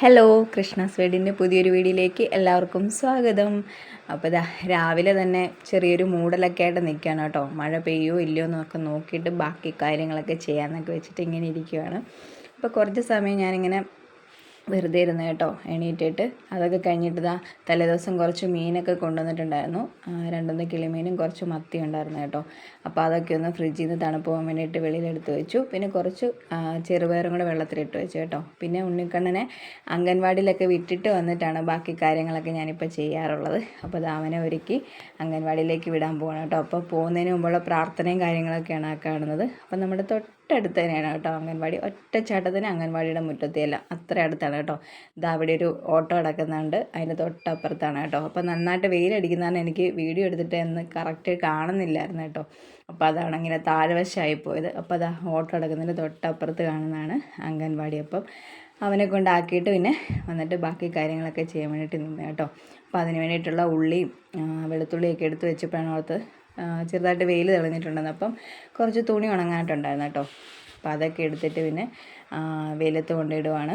Hello Krishna സ്വീഡിന്റെ പുതിയൊരു വീഡിയോയിലേക്ക് എല്ലാവർക്കും സ്വാഗതം. അപ്പോൾ ഇതാ രാവിലെ തന്നെ ചെറിയൊരു മൂടലൊക്കെ ആയിട്ട് നിൽക്കുകയാണ് കേട്ടോ. മഴ പെയ്യോ ഇല്ലയോ എന്നൊക്കെ നോക്കിയിട്ട് ബാക്കി കാര്യങ്ങളൊക്കെ ചെയ്യാമെന്നൊക്കെ വെച്ചിട്ട് ഇങ്ങനെ ഇരിക്കുകയാണ് അപ്പോൾ കുറച്ച് സമയം ഞാനിങ്ങനെ വെറുതെ ഇരുന്ന് കേട്ടോ എണീറ്റിട്ട്. അതൊക്കെ കഴിഞ്ഞിട്ട് ഇതാ തലേദിവസം കുറച്ച് മീനൊക്കെ കൊണ്ടുവന്നിട്ടുണ്ടായിരുന്നു. രണ്ടൊന്ന് കിളിമീനും കുറച്ച് മത്തി ഉണ്ടായിരുന്നു കേട്ടോ. അപ്പോൾ അതൊക്കെ ഒന്ന് ഫ്രിഡ്ജിൽ നിന്ന് തണുപ്പ് പോകാൻ വേണ്ടിയിട്ട് വെളിയിലെടുത്ത് വെച്ചു. പിന്നെ കുറച്ച് ചെറുപയറും കൂടെ വെള്ളത്തിലിട്ട് വെച്ചു കേട്ടോ. പിന്നെ ഉണ്ണിക്കണ്ണനെ അംഗൻവാടിയിലൊക്കെ വിട്ടിട്ട് വന്നിട്ടാണ് ബാക്കി കാര്യങ്ങളൊക്കെ ഞാനിപ്പോൾ ചെയ്യാറുള്ളത്. അപ്പോൾ അത് അവനെ ഒരുക്കി അംഗൻവാടിയിലേക്ക് വിടാൻ പോകണം കേട്ടോ. അപ്പോൾ പോകുന്നതിന് മുമ്പുള്ള പ്രാർത്ഥനയും കാര്യങ്ങളൊക്കെയാണ് ആ കാണുന്നത്. അപ്പോൾ നമ്മുടെ തൊട്ടടുത്ത് തന്നെയാണ് കേട്ടോ അംഗൻവാടി. ഒറ്റച്ചാട്ടത്തിന് അംഗൻവാടിയുടെ മുറ്റത്തെയല്ല അത്ര അടുത്താണ് കേട്ടോ. ഇതാ അവിടെ ഒരു ഓട്ടോ കിടക്കുന്നുണ്ട് അതിന്റെ തൊട്ടപ്പുറത്താണ് കേട്ടോ. അപ്പോൾ നന്നായിട്ട് വെയിലടിക്കുന്നതാണ് എനിക്ക് വീഡിയോ എടുത്തിട്ട് എന്ന് കറക്റ്റ് കാണുന്നില്ലായിരുന്നു കേട്ടോ. അപ്പോൾ അതാണ് ഇങ്ങനെ താഴ്വശമായി പോയത്. അപ്പോൾ അതാ ഓട്ടോ കിടക്കുന്നതിന്റെ തൊട്ടപ്പുറത്ത് കാണുന്നതാണ് അംഗൻവാടി. അപ്പം അവനെ കൊണ്ടാക്കിയിട്ട് പിന്നെ വന്നിട്ട് ബാക്കി കാര്യങ്ങളൊക്കെ ചെയ്യാൻ വേണ്ടിയിട്ട് നിന്ന് കേട്ടോ. അപ്പോൾ അതിന് വേണ്ടിയിട്ടുള്ള ഉള്ളിയും വെളുത്തുള്ളിയൊക്കെ എടുത്ത് വെച്ചപ്പോഴാണ് ഓർത്ത് ചെറുതായിട്ട് വെയിൽ തെളിഞ്ഞിട്ടുണ്ടെന്ന്. അപ്പം കുറച്ച് തുണി ഉണങ്ങാനായിട്ടുണ്ടായിരുന്നു കേട്ടോ. അപ്പോൾ അതൊക്കെ എടുത്തിട്ട് പിന്നെ വെയിലത്ത് കൊണ്ടിടുവാണ്.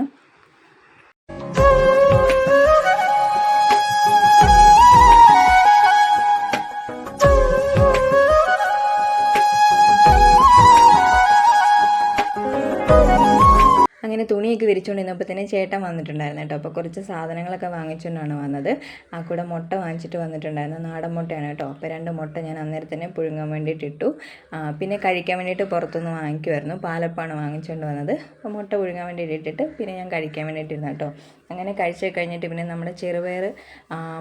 അങ്ങനെ തുണിയൊക്കെ വിരിച്ചുകൊണ്ടിരുന്നപ്പോൾ തന്നെ ചേട്ടൻ വന്നിട്ടുണ്ടായിരുന്നു കേട്ടോ. അപ്പോൾ കുറച്ച് സാധനങ്ങളൊക്കെ വാങ്ങിച്ചുകൊണ്ടാണ് വന്നത്. ആ കൂടെ മുട്ട വാങ്ങിച്ചിട്ട് വന്നിട്ടുണ്ടായിരുന്നു. നാടൻ മുട്ടയാണ് കേട്ടോ. അപ്പോൾ രണ്ട് മുട്ട ഞാൻ അന്നേരം തന്നെ പുഴുങ്ങാൻ വേണ്ടിയിട്ട് ഇട്ടു. പിന്നെ കഴിക്കാൻ വേണ്ടിയിട്ട് പുറത്തുനിന്ന് വാങ്ങിക്കുമായിരുന്നു പാലപ്പാണ് വാങ്ങിച്ചുകൊണ്ട് വന്നത്. അപ്പോൾ മുട്ട പുഴുങ്ങാൻ വേണ്ടിയിട്ട് ഇട്ടിട്ട് പിന്നെ ഞാൻ കഴിക്കാൻ വേണ്ടിയിട്ടിരുന്നു കേട്ടോ. അങ്ങനെ കഴിച്ച് കഴിഞ്ഞിട്ട് പിന്നെ നമ്മുടെ ചെറുപയർ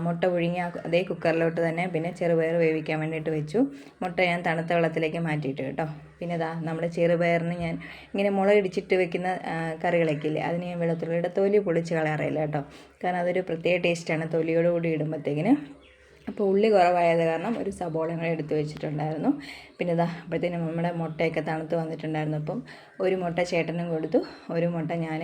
മുട്ട പുഴുങ്ങി അതേ കുക്കറിലോട്ട് തന്നെ പിന്നെ ചെറുപയർ വേവിക്കാൻ വേണ്ടിയിട്ട് വെച്ചു. മുട്ട ഞാൻ തണുത്ത വെള്ളത്തിലേക്ക് മാറ്റിയിട്ട് കേട്ടോ. പിന്നെ ഇതാ നമ്മുടെ ചെറുപയറിന് ഞാൻ ഇങ്ങനെ മുളക് ഇടിച്ചിട്ട് വെക്കുന്ന കറികളൊക്കെ ഇല്ലേ അതിന് ഞാൻ വെള്ളത്തിലൂടെ തൊലി പൊളിച്ച് കളയാറില്ല കേട്ടോ. കാരണം അതൊരു പ്രത്യേക ടേസ്റ്റാണ് തൊലിയോട് കൂടി ഇടുമ്പോഴത്തേക്കിന് അപ്പോൾ ഉള്ളി കുറവായത് കാരണം ഒരു സബോളങ്ങൾ എടുത്ത് വെച്ചിട്ടുണ്ടായിരുന്നു. പിന്നെ ഇതാ അപ്പോഴത്തേനും നമ്മുടെ മുട്ടയൊക്കെ തണുത്ത് വന്നിട്ടുണ്ടായിരുന്നു. അപ്പം ഒരു മുട്ട ചേട്ടനും കൊടുത്തു. ഒരു മുട്ട ഞാൻ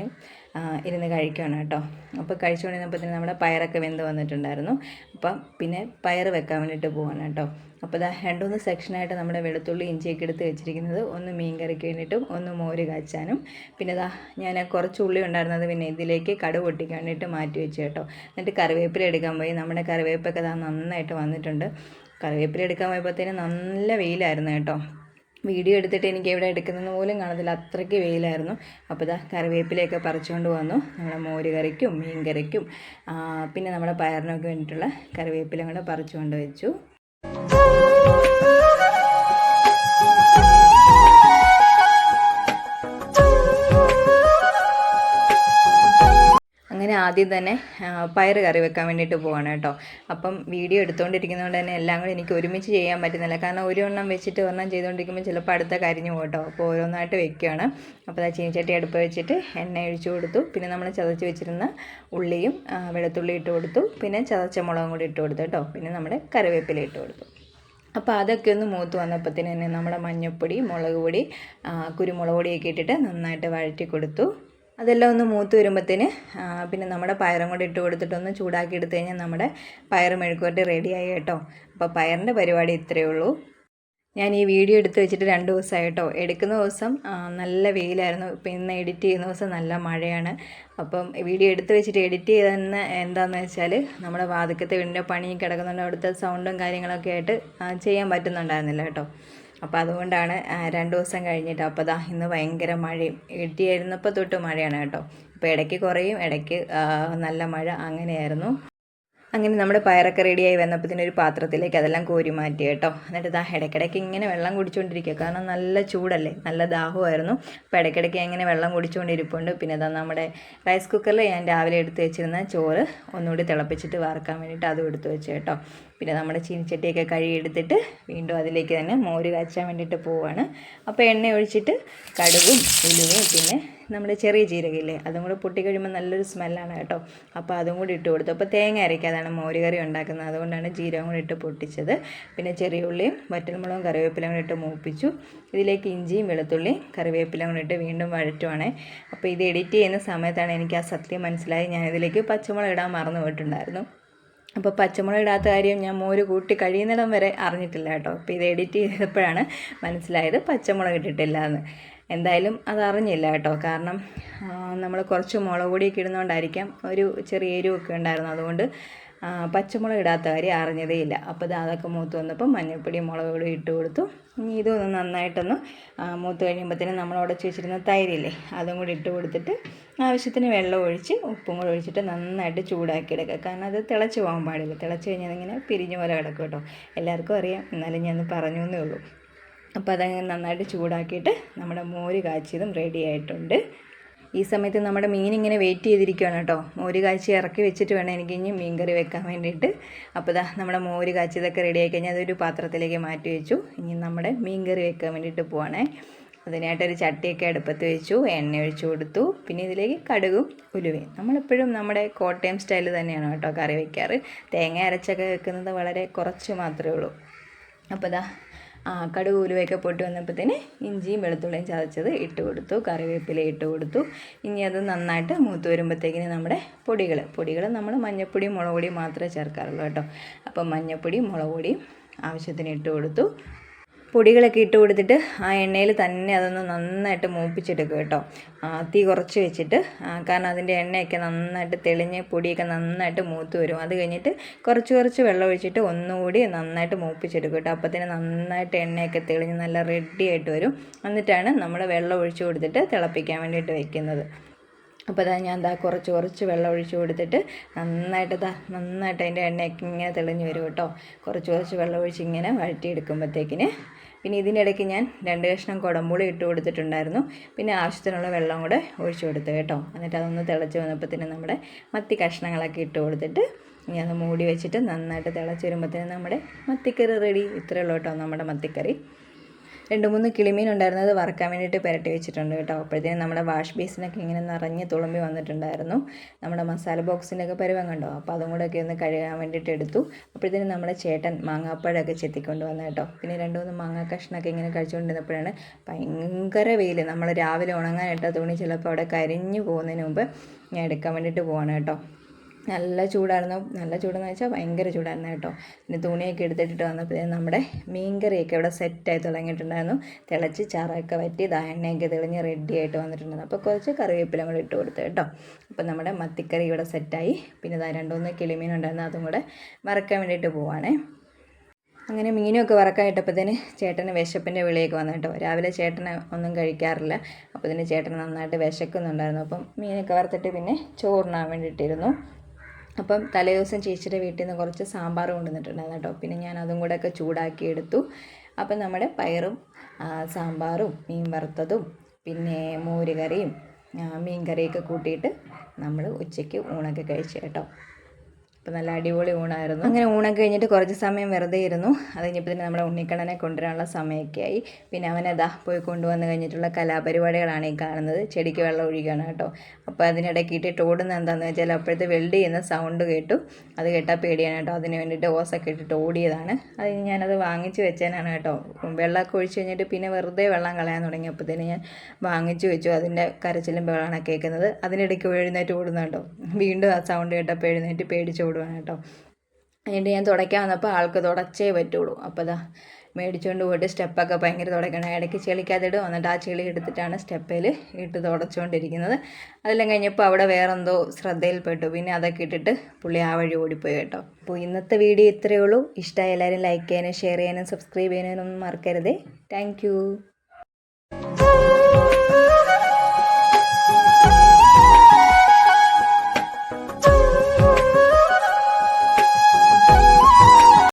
ഇരുന്ന് കഴിക്കുകയാണ് കേട്ടോ. അപ്പോൾ കഴിച്ചുകൊണ്ടിരുന്നപ്പോഴത്തേനും നമ്മുടെ പയറൊക്കെ വെന്ത് വന്നിട്ടുണ്ടായിരുന്നു. അപ്പം പിന്നെ പയർ വെക്കാൻ വേണ്ടിയിട്ട് പോവാണ് കേട്ടോ. അപ്പോൾ ഇതാ രണ്ട് മൂന്ന് സെക്ഷനായിട്ട് നമ്മുടെ വെളുത്തുള്ളി ഇഞ്ചിയൊക്കെ എടുത്ത് വെച്ചിരിക്കുന്നത് ഒന്ന് മീൻ കറിക്ക് വേണ്ടിയിട്ടും ഒന്ന് മോര് കാച്ചാനും. പിന്നെ ഇതാ ഞാൻ കുറച്ച് ഉള്ളി ഉണ്ടായിരുന്നത് പിന്നെ ഇതിലേക്ക് കടുക് പൊട്ടിക്കാൻ വേണ്ടിയിട്ട് മാറ്റി വെച്ചു കേട്ടോ. എന്നിട്ട് കറിവേപ്പില എടുക്കാൻ പോയി. നമ്മുടെ കറിവേപ്പൊക്കെ ഇതാ നന്നായിട്ട് വന്നിട്ടുണ്ട്. കറിവേപ്പില എടുക്കാൻ പോയപ്പോഴത്തേനും നല്ല വെയിലായിരുന്നു കേട്ടോ. വീഡിയോ എടുത്തിട്ട് എനിക്ക് എവിടെ എടുക്കുന്നതെന്ന് പോലും കാണത്തില്ല. അത്രയ്ക്ക് വെയിലായിരുന്നു. അപ്പോൾ ഇതാ കറിവേപ്പിലയൊക്കെ പറിച്ചുകൊണ്ട് വന്നു. നമ്മുടെ മോര് കറിക്കും മീൻ കറിക്കും. പിന്നെ നമ്മുടെ പയറിനൊക്കെ വേണ്ടിയിട്ടുള്ള കറിവേപ്പില കൂടെ പറിച്ചുകൊണ്ട് വെച്ചു. അങ്ങനെ ആദ്യം തന്നെ പയർ കറി വെക്കാൻ വേണ്ടിയിട്ട് പോവാണ് കേട്ടോ. അപ്പം വീഡിയോ എടുത്തുകൊണ്ടിരിക്കുന്നതുകൊണ്ട് തന്നെ എല്ലാം കൂടി എനിക്ക് ഒരുമിച്ച് ചെയ്യാൻ പറ്റുന്നില്ല. കാരണം ഒരു എണ്ണം വെച്ചിട്ട് ഒരെണ്ണം ചെയ്തുകൊണ്ടിരിക്കുമ്പോൾ ചിലപ്പോൾ അടുത്ത കരിഞ്ഞു പോകട്ടോ അപ്പോൾ ഓരോന്നായിട്ട് വെക്കുകയാണ് അപ്പോൾ ആ ചീനിച്ചട്ടി അടുപ്പ് വെച്ചിട്ട് എണ്ണ ഒഴിച്ചു കൊടുത്തു. പിന്നെ നമ്മൾ ചതച്ച് വെച്ചിരുന്ന ഉള്ളിയും വെളുത്തുള്ളി ഇട്ട് കൊടുത്തു. പിന്നെ ചതച്ച മുളകും കൂടി ഇട്ട് കൊടുത്തു കേട്ടോ. പിന്നെ നമ്മുടെ കറിവേപ്പില ഇട്ട് കൊടുത്തു. അപ്പോൾ അതൊക്കെ ഒന്ന് മൂത്ത് വന്നപ്പോഴത്തേന് തന്നെ നമ്മുടെ മഞ്ഞൾപ്പൊടി മുളക് പൊടി കുരുമുളക് പൊടിയൊക്കെ ഇട്ടിട്ട് നന്നായിട്ട് വഴറ്റി കൊടുത്തു. അതെല്ലാം ഒന്ന് മൂത്ത് വരുമ്പോഴത്തേന് പിന്നെ നമ്മുടെ പയറും കൂടെ ഇട്ട് കൊടുത്തിട്ടൊന്ന് ചൂടാക്കി എടുത്തു കഴിഞ്ഞാൽ നമ്മുടെ പയർ മെഴുക്കുവരട്ടി റെഡിയായി കേട്ടോ. അപ്പോൾ പയറിന്റെ പരിപാടി ഇത്രയേ ഉള്ളൂ. ഞാൻ ഈ വീഡിയോ എടുത്ത് വെച്ചിട്ട് രണ്ട് ദിവസമായിട്ടോ എടുക്കുന്ന ദിവസം നല്ല വെയിലായിരുന്നു. ഇപ്പം ഇന്ന് എഡിറ്റ് ചെയ്യുന്ന ദിവസം നല്ല മഴയാണ്. അപ്പം വീഡിയോ എടുത്ത് വെച്ചിട്ട് എഡിറ്റ് ചെയ്തെന്ന് എന്താണെന്ന് വെച്ചാൽ നമ്മുടെ വാതിക്കത്തെ വീടിന്റെ പണി കിടക്കുന്നുണ്ട്. അവിടുത്തെ സൗണ്ടും കാര്യങ്ങളൊക്കെ ആയിട്ട് ചെയ്യാൻ പറ്റുന്നുണ്ടായിരുന്നില്ല കേട്ടോ. അപ്പോൾ അതുകൊണ്ടാണ് രണ്ട് ദിവസം കഴിഞ്ഞിട്ട് അപ്പോൾ ദാ ഇന്ന് ഭയങ്കര മഴയും. ഇടിയായിരുന്നപ്പോൾ തൊട്ട് മഴയാണ് കേട്ടോ. ഇപ്പോൾ ഇടയ്ക്ക് കുറയും ഇടയ്ക്ക് നല്ല മഴ അങ്ങനെയായിരുന്നു. അങ്ങനെ നമ്മുടെ പയറൊക്കെ റെഡിയായി വന്നപ്പോൾ ഒരു പാത്രത്തിലേക്ക് അതെല്ലാം കോരി മാറ്റി കേട്ടോ. എന്നിട്ട് ഇതാ ഇടയ്ക്കിടയ്ക്ക് ഇങ്ങനെ വെള്ളം കുടിച്ചുകൊണ്ടിരിക്കുക കാരണം നല്ല ചൂടല്ലേ? നല്ല ദാഹമായിരുന്നു. അപ്പോൾ ഇടയ്ക്കിടയ്ക്ക് ഇങ്ങനെ വെള്ളം കുടിച്ചുകൊണ്ടിരിപ്പുണ്ട് പിന്നെ ഇതാ നമ്മുടെ റൈസ് കുക്കറിൽ ഞാൻ രാവിലെ എടുത്ത് വെച്ചിരുന്ന ചോറ് ഒന്നുകൂടി തിളപ്പിച്ചിട്ട് വറുക്കാൻ വേണ്ടിയിട്ട് അതും എടുത്ത് വെച്ചു കേട്ടോ. പിന്നെ നമ്മുടെ ചീനിച്ചട്ടിയൊക്കെ കഴുകിയെടുത്തിട്ട് വീണ്ടും അതിലേക്ക് തന്നെ മോര് കാച്ചാൻ വേണ്ടിയിട്ട് പോവാണ്. അപ്പോൾ എണ്ണ ഒഴിച്ചിട്ട് കടുകും ഉലുവയും പിന്നെ നമ്മുടെ ചെറിയ ജീരകയില്ലേ അതും കൂടെ പൊട്ടി കഴിയുമ്പോൾ നല്ലൊരു സ്മെല്ലാണ് കേട്ടോ. അപ്പോൾ അതും കൂടി ഇട്ട് കൊടുത്തു. അപ്പോൾ തേങ്ങ അരയ്ക്കാതാണ് മോര് കറി ഉണ്ടാക്കുന്നത്. അതുകൊണ്ടാണ് ജീരകം കൂടി ഇട്ട് പൊട്ടിച്ചത്. പിന്നെ ചെറിയ ഉള്ളിയും വറ്റൽമുളകും കറിവേപ്പിലയും കൂടി ഇട്ട് മൂപ്പിച്ചു. ഇതിലേക്ക് ഇഞ്ചിയും വെളുത്തുള്ളിയും കറിവേപ്പിലയും കൂടി ഇട്ട് വീണ്ടും വഴറ്റുവാണ്. അപ്പോൾ ഇത് എഡിറ്റ് ചെയ്യുന്ന സമയത്താണ് എനിക്ക് ആ സത്യം മനസ്സിലായി ഞാൻ ഇതിലേക്ക് പച്ചമുളക് ഇടാൻ മറന്നു പോയിട്ടുണ്ടായിരുന്നു. അപ്പോൾ പച്ചമുളക് ഇടാത്ത കാര്യം ഞാൻ മോര് കൂട്ടി കഴിയുന്നിടം വരെ അറിഞ്ഞിട്ടില്ല കേട്ടോ. അപ്പോൾ ഇത് എഡിറ്റ് ചെയ്തപ്പോഴാണ് മനസ്സിലായത് പച്ചമുളക് ഇട്ടിട്ടില്ല എന്ന് എന്തായാലും അത് അറിഞ്ഞില്ല കേട്ടോ. കാരണം നമ്മൾ കുറച്ച് മുളക് പൊടിയൊക്കെ ഇടുന്നതുകൊണ്ടായിരിക്കാം ഒരു ചെറിയ എരിവൊക്കെ ഉണ്ടായിരുന്നു അതുകൊണ്ട് പച്ചമുളക് ഇടാത്ത കാര്യം അറിഞ്ഞതേ ഇല്ല. അപ്പോൾ ഇത് അതൊക്കെ മൂത്ത് വന്നപ്പോൾ മഞ്ഞൾപ്പൊടി മുളക് ഇട്ട് കൊടുത്തു. ഇനി ഇതൊന്ന് നന്നായിട്ടൊന്ന് മൂത്ത് കഴിയുമ്പോഴത്തേനും നമ്മൾ ഉടച്ച് വെച്ചിരുന്ന തൈരില്ലേ അതും കൂടി ഇട്ട് കൊടുത്തിട്ട് ആവശ്യത്തിന് വെള്ളം ഒഴിച്ച് ഉപ്പും കൂടി ഒഴിച്ചിട്ട് നന്നായിട്ട് ചൂടാക്കി എടുക്കുക. കാരണം അത് തിളച്ച് പോകാൻ പാടില്ല. തിളച്ച് കഴിഞ്ഞാൽ ഇങ്ങനെ പിരിഞ്ഞ പോലെ കിടക്കും കേട്ടോ. എല്ലാവർക്കും അറിയാം. എന്നാലും ഞാൻ പറഞ്ഞു എന്നേ ഉള്ളൂ. അപ്പോൾ അതങ്ങനെ നന്നായിട്ട് ചൂടാക്കിയിട്ട് നമ്മുടെ മോര് കാച്ചിയതും റെഡി ആയിട്ടുണ്ട്. ഈ സമയത്ത് നമ്മുടെ മീൻ ഇങ്ങനെ വെയിറ്റ് ചെയ്തിരിക്കുകയാണ് കേട്ടോ. മോര് കാച്ചി ഇറക്കി വെച്ചിട്ട് വേണം എനിക്ക് ഇനി മീൻ കറി വെക്കാൻ വേണ്ടിയിട്ട്. അപ്പോൾ ഇതാ നമ്മുടെ മോര് കാച്ചിയതൊക്കെ റെഡി ആയി കഴിഞ്ഞാൽ അതൊരു പാത്രത്തിലേക്ക് മാറ്റി വെച്ചു. ഇനി നമ്മുടെ മീൻ കറി വെക്കാൻ വേണ്ടിയിട്ട് പോവാണേ. അതിനായിട്ടൊരു ചട്ടിയൊക്കെ അടുപ്പത്ത് വെച്ചു. എണ്ണ ഒഴിച്ചു കൊടുത്തു. പിന്നെ ഇതിലേക്ക് കടുകും ഉലുവയും. നമ്മളെപ്പോഴും നമ്മുടെ കോട്ടയം സ്റ്റൈൽ തന്നെയാണ് കേട്ടോ കറി വയ്ക്കാറ് തേങ്ങ അരച്ചൊക്കെ വെക്കുന്നത് വളരെ കുറച്ച് മാത്രമേ ഉള്ളൂ. അപ്പോൾ ആ കടുക് ഉലുവയൊക്കെ പൊട്ടി വന്നപ്പോഴത്തേന് ഇഞ്ചിയും വെളുത്തുള്ളിയും ചതച്ചത് ഇട്ട് കൊടുത്തു കറിവേപ്പില ഇട്ട് കൊടുത്തു. ഇനി അത് നന്നായിട്ട് മൂത്ത് വരുമ്പോഴത്തേക്കിന് നമ്മുടെ പൊടികൾ. പൊടികൾ നമ്മൾ മഞ്ഞൾപ്പൊടിയും മുളക് പൊടിയും മാത്രമേ ചേർക്കാറുള്ളൂ കേട്ടോ. അപ്പം മഞ്ഞൾപ്പൊടിയും മുളക് പൊടിയും ആവശ്യത്തിന് ഇട്ട് കൊടുത്തു. പൊടികളൊക്കെ ഇട്ട് കൊടുത്തിട്ട് ആ എണ്ണയിൽ തന്നെ അതൊന്ന് നന്നായിട്ട് മൂപ്പിച്ചെടുക്കുക കേട്ടോ. തീ കുറച്ച് വെച്ചിട്ട് കാരണം അതിന്റെ എണ്ണയൊക്കെ നന്നായിട്ട് തെളിഞ്ഞ് പൊടിയൊക്കെ നന്നായിട്ട് മൂത്ത് വരും. അത് കഴിഞ്ഞിട്ട് കുറച്ച് കുറച്ച് വെള്ളം ഒഴിച്ചിട്ട് ഒന്നുകൂടി നന്നായിട്ട് മൂപ്പിച്ചെടുക്കും കേട്ടോ. അപ്പത്തിന് നന്നായിട്ട് എണ്ണയൊക്കെ തെളിഞ്ഞ് നല്ല റെഡി ആയിട്ട് വരും. എന്നിട്ടാണ് നമ്മൾ വെള്ളം ഒഴിച്ച് കൊടുത്തിട്ട് തിളപ്പിക്കാൻ വേണ്ടിയിട്ട് വെക്കുന്നത്. അപ്പോൾ അതാ ഞാൻ ദാ കുറച്ച് കുറച്ച് വെള്ളം ഒഴിച്ച് കൊടുത്തിട്ട് നന്നായിട്ട് ദാ നന്നായിട്ട് അതിന്റെ എണ്ണയൊക്കെ ഇങ്ങനെ തെളിഞ്ഞ് വരും കേട്ടോ. കുറച്ച് കുറച്ച് വെള്ളം ഒഴിച്ച് ഇങ്ങനെ വഴറ്റിയെടുക്കുമ്പോഴത്തേക്കിന് പിന്നെ ഇതിനിടയ്ക്ക് ഞാൻ രണ്ട് കഷ്ണം കുടമ്പുളി ഇട്ട് കൊടുത്തിട്ടുണ്ടായിരുന്നു. പിന്നെ ആവശ്യത്തിനുള്ള വെള്ളം കൂടെ ഒഴിച്ചു കൊടുത്തു കേട്ടോ. എന്നിട്ട് അതൊന്ന് തിളച്ച് വന്നപ്പോഴത്തേന് നമ്മുടെ മത്തി കഷ്ണങ്ങളൊക്കെ ഇട്ട് കൊടുത്തിട്ട് ഇനി അത് മൂടി വെച്ചിട്ട് നന്നായിട്ട് തിളച്ച് വരുമ്പോഴത്തേന് നമ്മുടെ മത്തിക്കറി റെഡി ഇത്രയേ ഉള്ളൂ കേട്ടോ നമ്മുടെ മത്തിക്കറി. രണ്ട് മൂന്ന് കിളിമീൻ ഉണ്ടായിരുന്നത് വറക്കാൻ വേണ്ടിയിട്ട് പുരട്ടി വെച്ചിട്ടുണ്ട് കേട്ടോ. അപ്പോഴത്തേനും നമ്മുടെ വാഷ് ബേസിനൊക്കെ ഇങ്ങനെ നിറഞ്ഞ് തുളുമ്പി വന്നിട്ടുണ്ടായിരുന്നു. നമ്മുടെ മസാല ബോക്സിന്റെയൊക്കെ പരുവം കണ്ടോ? അപ്പോൾ അതും കൂടെ ഒക്കെ ഒന്ന് കഴുകാൻ വേണ്ടിയിട്ട് എടുത്തു. അപ്പോഴത്തേനും നമ്മുടെ ചേട്ടൻ മാങ്ങാപ്പഴമൊക്കെ ചെത്തിക്കൊണ്ട് വന്നു കേട്ടോ. പിന്നെ രണ്ട് മൂന്ന് മാങ്ങാ കഷ്ണമൊക്കെ ഇങ്ങനെ കഴിച്ചുകൊണ്ടിരുന്നപ്പോഴാണ് ഭയങ്കര വെയിൽ നമ്മൾ രാവിലെ ഉണങ്ങാനായിട്ട് തുണി ചിലപ്പോൾ അവിടെ കരിഞ്ഞു പോകുന്നതിന് മുമ്പ് ഞാൻ എടുക്കാൻ വേണ്ടിയിട്ട് പോവാണ് കേട്ടോ. നല്ല ചൂടായിരുന്നു. നല്ല ചൂടെന്ന് വെച്ചാൽ ഭയങ്കര ചൂടായിരുന്നു കേട്ടോ. പിന്നെ തുണിയൊക്കെ എടുത്തിട്ടിട്ട് വന്നപ്പോഴത്തേക്കും നമ്മുടെ മീൻകറിയൊക്കെ ഇവിടെ സെറ്റായി തുടങ്ങിയിട്ടുണ്ടായിരുന്നു. തിളച്ച് ചാറൊക്കെ വറ്റി എണ്ണയൊക്കെ തെളിഞ്ഞ് റെഡി ആയിട്ട് വന്നിട്ടുണ്ടായിരുന്നു. അപ്പോൾ കുറച്ച് കറിവേപ്പില കൂടെ ഇട്ട് കൊടുത്തു കേട്ടോ. അപ്പോൾ നമ്മുടെ മത്തിക്കറി ഇവിടെ സെറ്റായി പിന്നെ ഇതാ രണ്ടുമൂന്ന് കിളിമീൻ ഉണ്ടായിരുന്നു. അതും കൂടെ വറക്കാൻ വേണ്ടിയിട്ട് പോവാണേ. അങ്ങനെ മീനൊക്കെ വറക്കായിട്ടപ്പോഴത്തേന് ചേട്ടന് വിശപ്പിന്റെ വിളിയൊക്കെ വന്നു കേട്ടോ. രാവിലെ ചേട്ടന് ഒന്നും കഴിക്കാറില്ല. അപ്പോൾ ഇതിന് ചേട്ടന് നന്നായിട്ട് വിശക്കുന്നുണ്ടായിരുന്നു. അപ്പം മീനൊക്കെ വറുത്തിട്ട് പിന്നെ ചോറിനാൻ വേണ്ടിയിട്ടിരുന്നു. അപ്പം തലേദിവസം ചേച്ചിയുടെ വീട്ടിൽ നിന്ന് കുറച്ച് സാമ്പാർ കൊണ്ടുവന്നിട്ടുണ്ടായിരുന്നു കേട്ടോ പിന്നെ ഞാൻ അതും കൂടെ ഒക്കെ ചൂടാക്കി എടുത്തു അപ്പം നമ്മുടെ പയറും സാമ്പാറും മീൻ വറുത്തതും പിന്നെ മോരുകറിയും മീൻ കറിയൊക്കെ കൂട്ടിയിട്ട് നമ്മൾ ഉച്ചയ്ക്ക് ഊണൊക്കെ കഴിച്ചു കേട്ടോ. അപ്പോൾ നല്ല അടിപൊളി ഊണായിരുന്നു. അങ്ങനെ ഊണൊക്കെ കഴിഞ്ഞിട്ട് കുറച്ച് സമയം വെറുതെ ഇരുന്നു. അത് കഴിഞ്ഞപ്പോൾ തന്നെ നമ്മുടെ ഉണ്ണിക്കണ്ണനെ കൊണ്ടുവരാനുള്ള സമയമൊക്കെ ആയി. പിന്നെ അവനതാ പോയി കൊണ്ടുവന്ന് കഴിഞ്ഞിട്ടുള്ള കലാപരിപാടികളാണ് ഈ കാണുന്നത്. ചെടിക്ക് വെള്ളം ഒഴിക്കുകയാണ് കേട്ടോ. അപ്പോൾ അതിനിടയ്ക്ക് ഇട്ടിട്ട് ഓടുന്ന എന്താണെന്ന് വെച്ചാൽ അപ്പോഴത്തെ വെൽഡ് ചെയ്യുന്ന സൗണ്ട് കേട്ടു. അത് കേട്ടാൽ പേടിയാണ് കേട്ടോ. അതിന് വേണ്ടിയിട്ട് ഓസൊക്കെ ഇട്ടിട്ട് ഓടിയതാണ്. അത് ഞാനത് വാങ്ങിച്ച് വെച്ചാനാണ് കേട്ടോ. വെള്ളമൊക്കെ ഒഴിച്ച് കഴിഞ്ഞിട്ട് പിന്നെ വെറുതെ വെള്ളം കളയാൻ തുടങ്ങിയപ്പോഴത്തേന് ഞാൻ വാങ്ങിച്ചു വെച്ചു. അതിന്റെ കരച്ചിലും ബഹളമാണ് കേൾക്കുന്നത്. അതിനിടയ്ക്ക് എഴുന്നേറ്റ് ഓടുന്നുണ്ടോ വീണ്ടും ആ സൗണ്ട് കേട്ടപ്പോൾ എഴുന്നേറ്റ് പേടിച്ച് ഓടുവാണ് കേട്ടോ. എന്നിട്ട് ഞാൻ തുടയ്ക്കാൻ വന്നപ്പോൾ ആൾക്ക് തുടച്ചേ പറ്റുള്ളൂ. അപ്പോൾ ദാ മേടിച്ചുകൊണ്ട് പോയിട്ട് സ്റ്റെപ്പൊക്കെ ഭയങ്കര തുടയ്ക്കണം. ഇടയ്ക്ക് ചെളിക്കകത്തിടും. എന്നിട്ട് ആ ചെളി എടുത്തിട്ടാണ് സ്റ്റെപ്പിൽ ഇട്ട് തുടച്ചുകൊണ്ടിരിക്കുന്നത് അതെല്ലാം കഴിഞ്ഞപ്പോൾ അവിടെ വേറെന്തോ ശ്രദ്ധയിൽപ്പെട്ടു. പിന്നെ അതൊക്കെ ഇട്ടിട്ട് പുള്ളി ആ വഴി ഓടിപ്പോയി കേട്ടോ. അപ്പോൾ ഇന്നത്തെ വീഡിയോ ഇത്രയേ ഉള്ളൂ. ഇഷ്ടമായി എല്ലാവരും ലൈക്ക് ചെയ്യാനും ഷെയർ ചെയ്യാനും സബ്സ്ക്രൈബ് ചെയ്യാനും ഒന്നും മറക്കരുതേ. താങ്ക്